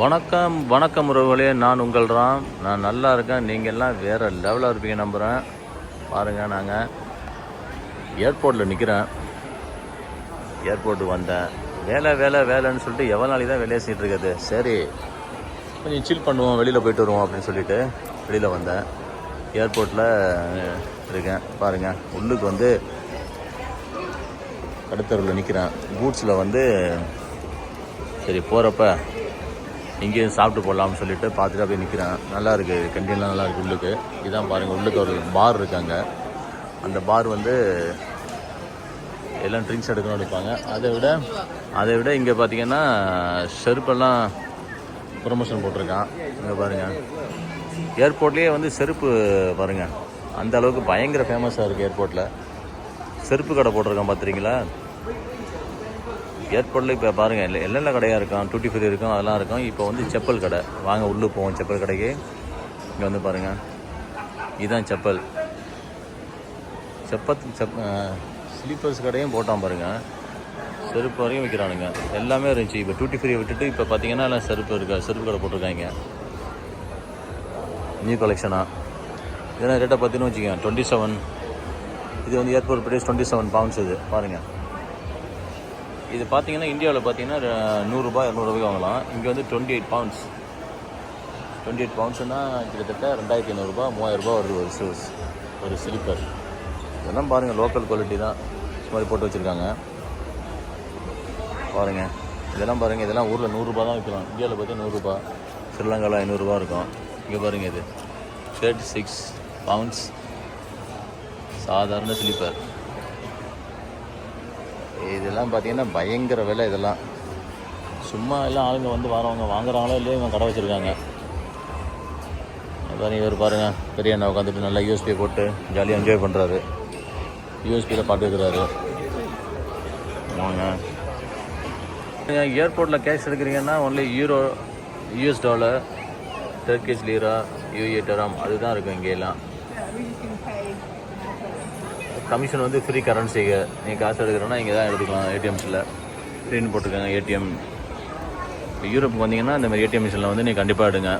வணக்கம் வணக்கம் உறவுகளே. நான் உங்கள் ராம். நான் நல்லா இருக்கேன். நீங்கள் எல்லாம் வேறு லெவலாக இருப்பீங்க நம்புகிறேன் பாருங்கள் நாங்கள் ஏர்போர்ட்டில் நிற்கிறேன் ஏர்போர்ட்டுக்கு வந்தேன். வேலை வேலை வேலைன்னு சொல்லிட்டு எவ்வளோ நாளைக்கு தான் வேலையை செஞ்சுட்டு இருக்குது? சரி கொஞ்சம் சில் பண்ணுவோம். வெளியில் போயிட்டு வருவோம் அப்படின்னு சொல்லிட்டு வெளியில் வந்தேன். ஏர்போர்ட்டில் இருக்கேன். பாருங்கள் உள்ளுக்கு வந்து அடுத்தருவில் நிற்கிறேன் பூட்ஸில் வந்து சரி போகிறப்ப இங்கேயும் சாப்பிட்டு போடலாம்னு சொல்லிட்டு பார்த்துட்டு அப்படியே நிற்கிறேன் நல்லா இருக்குது கண்டின்லாம் நல்லா இருக்குது உள்ளுக்கு. இதான் பாருங்கள் உள்ளுக்கு ஒரு பார் இருக்காங்க அந்த பார் வந்து எல்லாம் ட்ரிங்க்ஸ் எடுக்கணும் எடுப்பாங்க அதை விட அதை விட இங்கே பார்த்தீங்கன்னா செருப்பெல்லாம் ப்ரொமோஷன் போட்டிருக்கான். இங்கே பாருங்கள் ஏர்போர்ட்லேயே வந்து செருப்பு பாருங்கள் அந்த அளவுக்கு பயங்கர ஃபேமஸாக இருக்குது ஏர்போர்ட்டில் செருப்பு கடை போட்டிருக்கான் பார்த்துறீங்களா ஏர்போர்ட்டில் இப்போ பாருங்கள் இல்லை எல்லாம் கடையாக இருக்கும் டூட்டி ஃப்ரீ இருக்கும் அதெல்லாம் இருக்கும். இப்போ வந்து செப்பல் கடை. வாங்க உள்ளே போவோம் செப்பல் கடைக்கு. இங்கே வந்து பாருங்கள் இதுதான் செப்பல். செப்பத் செப் ஸ்லீப்பர்ஸ் கடையும் போட்டான் பாருங்கள் செருப்பு வரையும் விற்கிறானுங்க எல்லாமே இருந்துச்சு. இப்போ டூட்டி ஃப்ரீயை விட்டுட்டு இப்போ பார்த்தீங்கன்னா எல்லாம் செருப்பு இருக்கா. செருப்பு கடை போட்டிருக்காங்க. நியூ கலெக்ஷனாக இதெல்லாம் ரேட்டை பார்த்தீங்கன்னு வச்சுக்கோங்க. டுவெண்ட்டி செவன் இது வந்து airport price twenty seven pounds இது. பாருங்கள் இது பார்த்தீங்கன்னா இந்தியாவில் பார்த்தீங்கன்னா நூறுரூபா இரநூறுபாய்க்கு வாங்கலாம். இங்கே வந்து twenty eight pounds twenty eight பவுண்ட்ஸ்னால் கிட்டத்தட்ட ரெண்டாயிரத்தி ஐநூறுரூபா மூவாயிரரூபா வருது ஒரு ஷூஸ் ஒரு ஸ்லீப்பர் இதெல்லாம் பாருங்கள் லோக்கல் குவாலிட்டி தான். இது மாதிரி போட்டு வச்சுருக்காங்க. பாருங்கள் இதெல்லாம் பாருங்கள் இதெல்லாம் ஊரில் நூறுரூபா தான் விற்கலாம் இந்தியாவில் பார்த்தீங்கன்னா நூறுரூபா ஸ்ரீலங்காவில் ஐநூறுரூவா இருக்கும். இங்கே பாருங்கள் இது. தேர்ட்டி சிக்ஸ் பவுண்ட்ஸ் சாதாரண ஸ்லீப்பர் இதெல்லாம் பார்த்தீங்கன்னா பயங்கர விலை இதெல்லாம். சும்மா எல்லாம் ஆளுங்க வந்து வரவங்க வாங்குறாங்களோ இல்லையோ இவங்க கடை வச்சுருக்காங்க. பாருங்க இவர் பாருங்கள் பெரிய அண்ணா உட்காந்துட்டு நல்லா யூஎஸ்பி போட்டு ஜாலியாக என்ஜாய் பண்ணுறாரு யூஎஸ்பியில் பாட்டு இருக்கிறாரு வாங்க. ஏர்போர்ட்டில் கேஷ் எடுக்கிறீங்கன்னா only euro US dollar Turkish lira UA dirham அதுதான் இருக்கும் இங்கேலாம் கமிஷன் வந்து ஃப்ரீ கரன்சிங்க நீங்கள் காசு எடுக்கிறோன்னா இங்கே தான் எடுத்துக்கலாம் ஏடிஎம்ஸில் ஃப்ரீன்னு போட்டிருக்காங்க ஏடிஎம் இப்போ யூரோப்புக்கு வந்தீங்கன்னா இந்த மாதிரி ஏடிஎம் மிஷினில் வந்து நீங்கள் கண்டிப்பாக எடுங்க.